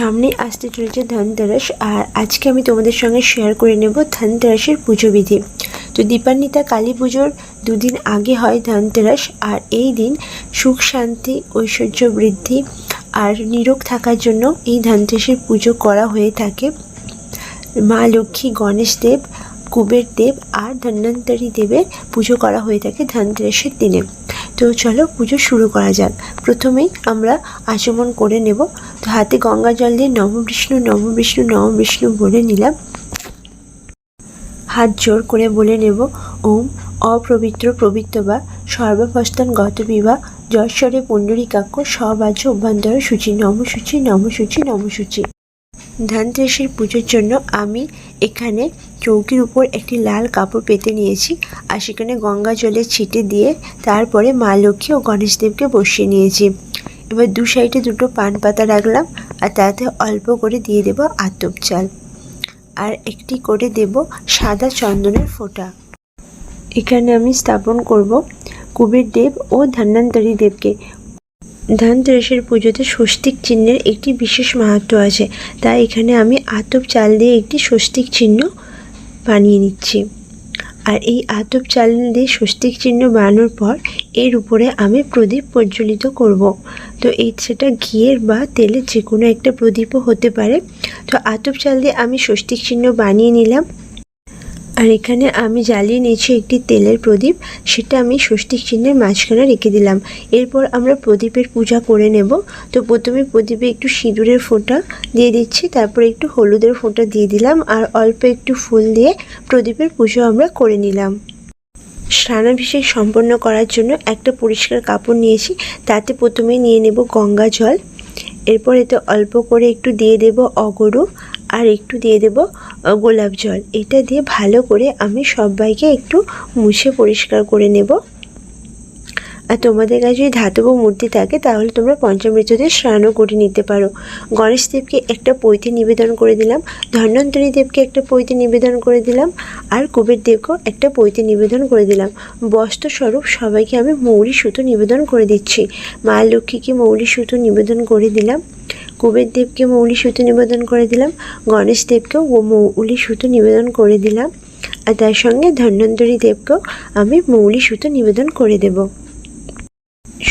সামনে আসতে চলেছে ধনতেরাস, আর আজকে আমি তোমাদের সঙ্গে শেয়ার করে নেব ধনতেরাসের পুজো বিধি। তো দীপান্বিতা কালী পুজোর দুদিন আগে হয় ধনতেরাস, আর এই দিন সুখ, শান্তি, ঐশ্বর্য বৃদ্ধি আর নিরোগ থাকার জন্য এই ধনতেরাসের পুজো করা হয়ে থাকে। মা লক্ষ্মী, গণেশ দেব, কুবের দেব আর ধন্বন্তরী দেবের পুজো করা হয়ে থাকে ধনতেরাসের দিনে। তো চলো পুজো শুরু করা যাক। প্রথমেই আমরা আচমন করে নেব। তো হাতে গঙ্গা জল দিয়ে নম বিষ্ণু নম বিষ্ণু নম বিষ্ণু বলে নিলাম। হাত জোর করে বলে নেব, ওম অপবিত্র পবিত্র বা গত বিবাহ যশ্বরে পুণ্ডরীকাক্ষ সবাজ্য অভ্যন্তর সূচি নমসূচি নমসূচি নম সূচি নম সূচি। ধানতেরাসের পুজোর জন্য আমি এখানে চৌকির উপর একটি লাল কাপড় পেতে নিয়েছি আর সেখানে গঙ্গা জলে ছিটে দিয়ে তারপরে মা লক্ষ্মী ও গণেশদেবকে বসিয়ে নিয়েছি। এবার দু সাইডে দুটো পান পাতা রাখলাম আর তাতে অল্প করে দিয়ে দেব আতপ চাল। আর একটি করে দেব সাদা চন্দনের ফোঁটা। এখানে আমি স্থাপন করব কুবের দেব ও ধন্বন্তরী দেবকে। ধনতেরাসের পুজোতে স্বস্তিক চিহ্নের একটি বিশেষ মাহাত্ম্য আছে। তাই এখানে আমি আতপ চাল দিয়ে একটি স্বস্তিক চিহ্ন বানিয়ে নিচ্ছি। আর এই আতপ চাল দিয়ে স্বস্তিক চিহ্ন বানানোর পর এর উপরে আমি প্রদীপ প্রজ্বলিত করব। তো এই সেটা ঘিয়ের বা তেলের যে কোনো একটা প্রদীপও হতে পারে। তো আতপ চাল দিয়ে আমি স্বস্তিক চিহ্ন বানিয়ে নিলাম। আর এখানে আমি জ্বালিয়ে নিয়েছি একটি তেলের প্রদীপ, সেটা আমি ষষ্ঠীর চিহ্নের মাঝখানে রেখে দিলাম। এরপর আমরা প্রদীপের পূজা করে নেব। তো প্রথমে প্রদীপে একটু সিঁদুরের ফোঁটা দিয়ে দিচ্ছি, তারপর একটু হলুদের ফোঁটা দিয়ে দিলাম, আর অল্প একটু ফুল দিয়ে প্রদীপের পুজো আমরা করে নিলাম। স্নানাভিষেক সম্পন্ন করার জন্য একটা পরিষ্কার কাপড় নিয়েছি, তাতে প্রথমে নিয়ে নেব গঙ্গা জল। এরপর এতে অল্প করে একটু দিয়ে দেব অগরু আর একটু দিয়ে দেব গোলাপ জল। এটা দিয়ে ভালো করে আমি সবাইকে একটু মুছে পরিষ্কার করে নেব। আর তোমাদের কাছে যদি ধাতব মূর্তি থাকে, তাহলে তোমরা পঞ্চামৃত দিয়ে স্নানও করে নিতে পারো। গণেশ দেবকে একটা পৈতে নিবেদন করে দিলাম, ধন্বন্তরী দেবকে একটা পৈতে নিবেদন করে দিলাম, আর কুবের দেবকেও একটা পৈতে নিবেদন করে দিলাম। বস্ত্রস্বরূপ সবাইকে আমি মৌরি সুতো নিবেদন করে দিচ্ছি। মা লক্ষ্মীকে মৌরি সুতো নিবেদন করে দিলাম, কুবের দেবকে মৌলি সুতো নিবেদন করে দিলাম, গণেশ দেবকেও ও মৌলি সুতো নিবেদন করে দিলাম, আর তার সঙ্গে ধন্বন্তরী দেবকেও আমি মৌলি সুতো নিবেদন করে দেব।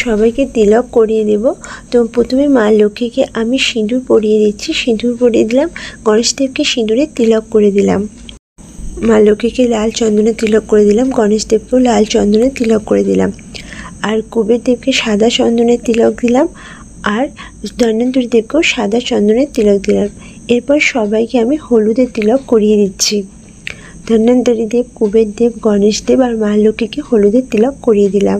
সবাইকে তিলক করিয়ে দেব। তো প্রথমে মা লক্ষ্মীকে আমি সিঁদুর পরিয়ে দিচ্ছি। সিঁদুর পরিয়ে দিলাম। গণেশ দেবকে সিঁদুরে তিলক করে দিলাম। মা লক্ষ্মীকে লাল চন্দনে তিলক করে দিলাম। গণেশ দেবকেও লাল চন্দনে তিলক করে দিলাম। আর কুবের দেবকে সাদা চন্দনের তিলক দিলাম। আর ধন্বন্তরী দেবকেও সাদা চন্দনের তিলক দিলাম। এরপর সবাইকে আমি হলুদের তিলক করিয়ে দিচ্ছি। ধন্বন্তরী দেব, কুবের দেব, গণেশ দেব আর মা লক্ষ্মীকে হলুদের তিলক করিয়ে দিলাম।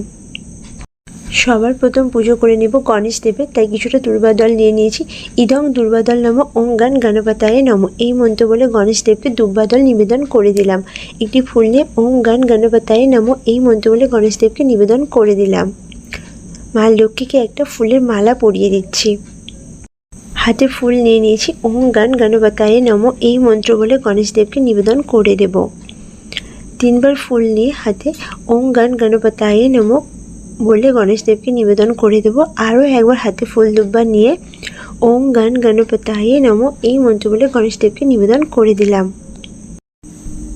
সবার প্রথম পুজো করে নেব গণেশ দেবের, তাই কিছুটা দুর্বাদল নিয়ে নিয়েছি। ইদং দুর্বাদল নম ওম গান গণপতায় নম। এই মন্ত্র বলে গণেশ দেবকে দুর্বাদল নিবেদন করে দিলাম। একটি ফুল নিয়ে ওম গান গণপতায় নম, এই মন্ত্র বলে গণেশ দেবকে নিবেদন করে দিলাম। মা লক্ষ্মীকে একটা ফুলের মালা পরিয়ে দিচ্ছি। হাতে ফুল নিয়ে নিয়েছি, ওম গান গণপতায় নম, এই মন্ত্র বলে গণেশ দেবকে নিবেদন করে দেব। তিনবার ফুল নিয়ে হাতে ওম গান গণপতায় নম বলে গণেশ দেবকে নিবেদন করে দেব। আরও একবার হাতে ফুল দুব্বা নিয়ে ওম গান গণপতায় নম এই মন্ত্র বলে গণেশ দেবকে নিবেদন করে দিলাম।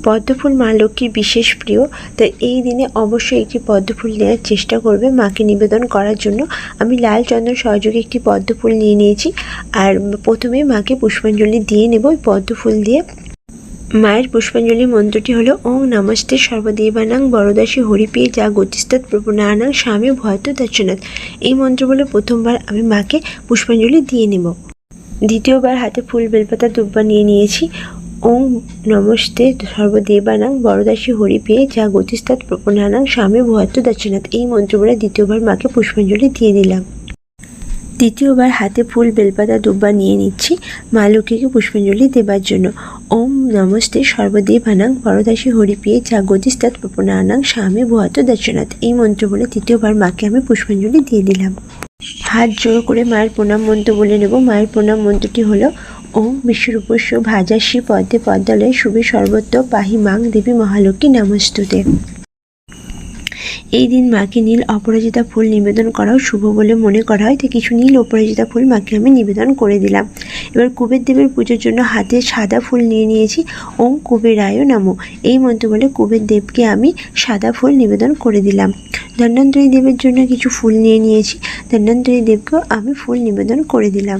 পদ্মফুল মা লক্ষ্মীর বিশেষ প্রিয়, তাই এই দিনে অবশ্যই একটি পদ্মফুল নেওয়ার চেষ্টা করবে মাকে নিবেদন করার জন্য। আমি লাল চন্দন সহযোগে একটি পদ্মফুল নিয়ে নিয়েছি, আর প্রথমে মাকে পুষ্পাঞ্জলি দিয়ে নেব। ওই পদ্মফুল দিয়ে মায়ের পুষ্পাঞ্জলি মন্ত্রটি হলো, ওং নমস্তে সর্বদেবানাং বরদাসী হরিপ্রিয়ে যা গতিস্তৎ প্রপনানাং স্বামী ভয়ত দর্শনাথ এই মন্ত্র বলে প্রথমবার আমি মাকে পুষ্পাঞ্জলি দিয়ে নেব। দ্বিতীয়বার হাতে ফুল, বেলপাতা, দুব্বা নিয়ে নিয়েছি। ওং নমস্তে সর্বদেবানাং বরদাসী হরিপ্রিয়ে যা গতিস্তৎ প্রপনানাং স্বামী ভয়ত দর্শনাথ এই মন্ত্র বলে দ্বিতীয়বার মাকে পুষ্পাঞ্জলি দিয়ে দিলাম দ্বিতীয়বার হাতে ফুল, বেলপাতা, দুব্বা নিয়ে নিচ্ছি মা লক্ষ্মীকে পুষ্পাঞ্জলি দেবার জন্য। ওম নমস্তে সর্বদেবানাং বরদাসী হরিপ্রিয়ে জাগতিস্তাৎ প্রপনানাং স্বামী ভুয়াত দর্শনাথ এই মন্ত্র বলে তৃতীয়বার মাকে আমি পুষ্পাঞ্জলি দিয়ে দিলাম। হাত জোর করে মায়ের প্রণাম মন্ত্র বলে নেব। মায়ের প্রণাম মন্ত্রটি হলো, ওম বিশ্বরূপস্য ভাজাসী পদ্মে পদ্মালয়ে শুভে সর্বত্র পাহি মাং দেবী মহালক্ষ্মী নমস্তুতে। এই দিন মাকে নীল অপরাজিতা ফুল নিবেদন করাও শুভ বলে মনে করা হয়। তো কিছু নীল অপরাজিতা ফুল মাকে আমি নিবেদন করে দিলাম। এবার কুবের দেবের পুজোর জন্য হাতে সাদা ফুল নিয়ে নিয়েছি। ওম কুবেরায় নামো। এই মন্ত্র বলে কুবের দেবকে আমি সাদা ফুল নিবেদন করে দিলাম। ধন্বন্তরী দেবের জন্য কিছু ফুল নিয়ে নিয়েছি। ধন্বন্তরী দেবকেও আমি ফুল নিবেদন করে দিলাম।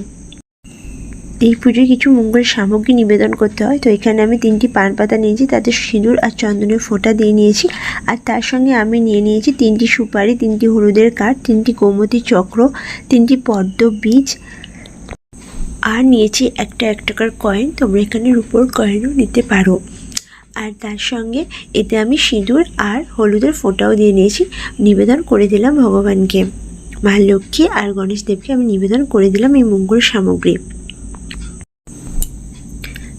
এই পুজোয় কিছু মঙ্গল সামগ্রী নিবেদন করতে হয়। তো এখানে আমি তিনটি পান পাতা নিয়েছি তাতে সিঁদুর আর চন্দনের ফোঁটা দিয়ে নিয়েছি। আর তার সঙ্গে আমি নিয়ে নিয়েছি তিনটি সুপারি, তিনটি হলুদের কাঠ, তিনটি গোমতী চক্র, তিনটি পদ্ম বীজ। আর নিয়েছি একটা এক টাকার কয়েন তোমরা এখানে রুপোর কয়েনও নিতে পারো। আর তার সঙ্গে এতে আমি সিঁদুর আর হলুদের ফোঁটাও দিয়ে নিয়েছি। নিবেদন করে দিলাম ভগবানকে। মা লক্ষ্মী আর গণেশ দেবকে আমি নিবেদন করে দিলাম এই মঙ্গল সামগ্রী।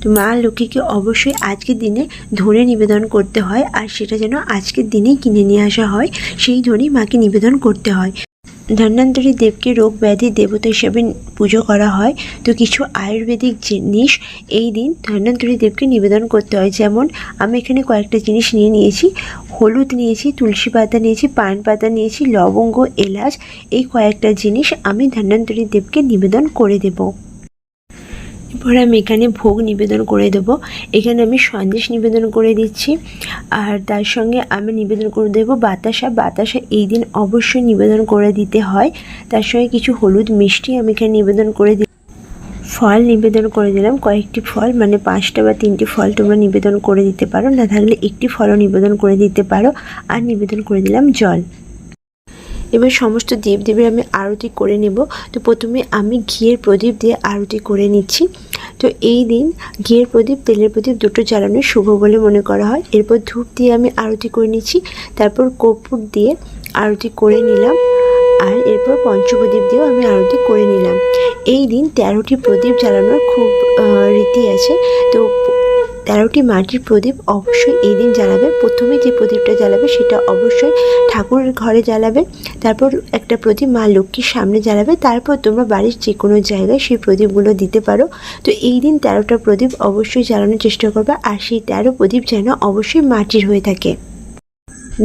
মা লক্ষ্মীকে অবশ্যই আজকের দিনে ধনে নিবেদন করতে হয় আর সেটা যেন আজকের দিনেই কিনে নিয়ে আসা হয়, সেই ধনেই মাকে নিবেদন করতে হয়। ধন্বন্তরী দেবকে রোগ ব্যাধি দেবতা হিসেবে পুজো করা হয়। তো কিছু আয়ুর্বেদিক জিনিস এই দিন ধন্বন্তরী দেবকে নিবেদন করতে হয়। যেমন, আমি এখানে কয়েকটা জিনিস নিয়ে নিয়েছি। হলুদ নিয়েছি, তুলসী পাতা নিয়েছি, পান পাতা নিয়েছি, লবঙ্গ, এলাচ, এই কয়েকটা জিনিস আমি ধন্বন্তরী দেবকে নিবেদন করে দেবো। এরপর আমি এখানে ভোগ নিবেদন করে দেবো। এখানে আমি সন্দেশ নিবেদন করে দিচ্ছি। আর তার সঙ্গে আমি নিবেদন করে দেবো বাতাসা। বাতাসা এই দিন অবশ্যই নিবেদন করে দিতে হয়। তার সঙ্গে কিছু হলুদ মিষ্টি আমি এখানে নিবেদন করে দিই ফল নিবেদন করে দিলাম। কয়েকটি ফল মানে পাঁচটা বা তিনটি ফল তোমরা নিবেদন করে দিতে পারো। না থাকলে একটি ফলও নিবেদন করে দিতে পারো। আর নিবেদন করে দিলাম জল। এবার সমস্ত দেবদেবীর আমি আরতি করে নেব। তো প্রথমে আমি ঘিয়ের প্রদীপ দিয়ে আরতি করে নিচ্ছি। তো এই দিন ঘিয়ের প্রদীপ, তেলের প্রদীপ দুটো জ্বালানো শুভ বলে মনে করা হয়। এরপর ধূপ দিয়ে আমি আরতি করে নিচ্ছি। তারপর কর্পূর দিয়ে আরতি করে নিলাম আর এরপর পঞ্চপ্রদীপ দিয়েও আমি আরতি করে নিলাম। এই দিন তেরোটি প্রদীপ জ্বালানোর খুব রীতি আছে। তো তেরোটি মাটির প্রদীপ অবশ্যই এই দিন জ্বালাবে। প্রথমে যে প্রদীপটা জ্বালাবে সেটা অবশ্যই ঠাকুরের ঘরে জ্বালাবে। তারপর একটা প্রদীপ মা লক্ষ্মীর সামনে জ্বালাবে। তারপর তোমরা বাড়ির যে কোনো জায়গায় সেই প্রদীপগুলো দিতে পারো। তো এই দিন তেরোটা প্রদীপ অবশ্যই জ্বালানোর চেষ্টা করবে। আর সেই তেরো প্রদীপ যেন অবশ্যই মাটির হয়ে থাকে।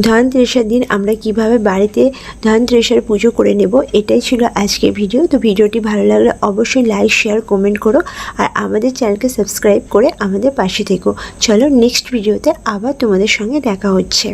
ধনতেরাসের দিন আমরা কীভাবে বাড়িতে ধনতেরাসের পুজো করে নেব, এটাই ছিল আজকের ভিডিও। তো ভিডিওটি ভালো লাগলে অবশ্যই লাইক শেয়ার কমেন্ট করো আর আমাদের চ্যানেলকে সাবস্ক্রাইব করে আমাদের পাশে থেকো। চলো নেক্সট ভিডিওতে আবার তোমাদের সঙ্গে দেখা হচ্ছে।